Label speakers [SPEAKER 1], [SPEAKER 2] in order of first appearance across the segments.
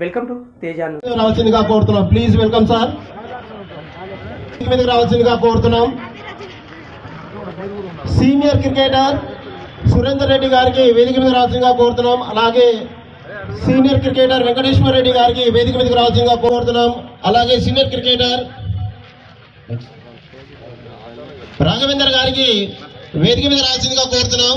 [SPEAKER 1] Welcome to తేజాను
[SPEAKER 2] రావాల్సిందిగా కోరుతున్నాం. Please welcome sir వేదిక మీదకి రావాల్సిందిగా కోరుతున్నాం. సీనియర్ క్రికెటర్ సురేందర్ రెడ్డి గారికి వేదిక మీద రావాల్సిందిగా కోరుతున్నాం. అలాగే సీనియర్ క్రికెటర్ వెంకటేశ్వర రెడ్డి గారికి వేదిక మీదకి రావాల్సిందిగా కోరుతున్నాం. అలాగే సీనియర్ క్రికెటర్ రాఘవేందర్ గారికి వేదిక మీద రావాల్సిందిగా కోరుతున్నాం.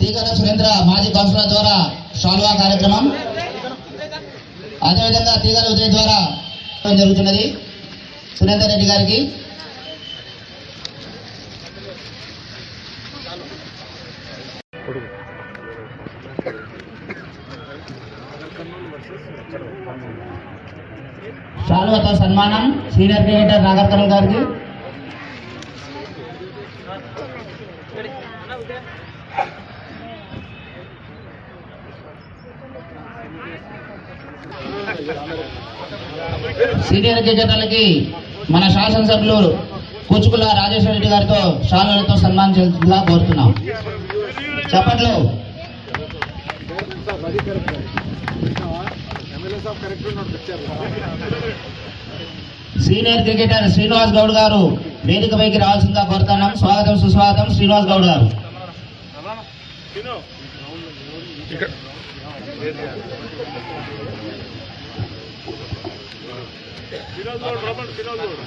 [SPEAKER 3] తీగల సురేంద్ర మాజీ కౌన్సిలర్ ద్వారా షాల్వా కార్యక్రమం. అదేవిధంగా తీగల ఉదయ్ ద్వారా జరుగుతున్నది. సురేందర్ రెడ్డి గారికి. షాల్వాతో సన్మానం సీనియర్ క్రికెటర్ నాగర్ గారికి. సీనియర్ క్రికెటర్లకి మన శాసనసభ్యులు కూచుకుల రాజేశ్వర రెడ్డి గారితో శాలలతో సన్మానించేలా కోరుతున్నాం. చెప్పట్లు సీనియర్ క్రికెటర్ శ్రీనివాస్ గౌడ్ గారు వేదికపైకి రావాల్సిందిగా కోరుతున్నాం. స్వాగతం సుస్వాగతం శ్రీనివాస్ గౌడ్ గారు. ఇక్కడ. Feroz road Raman Feroz road.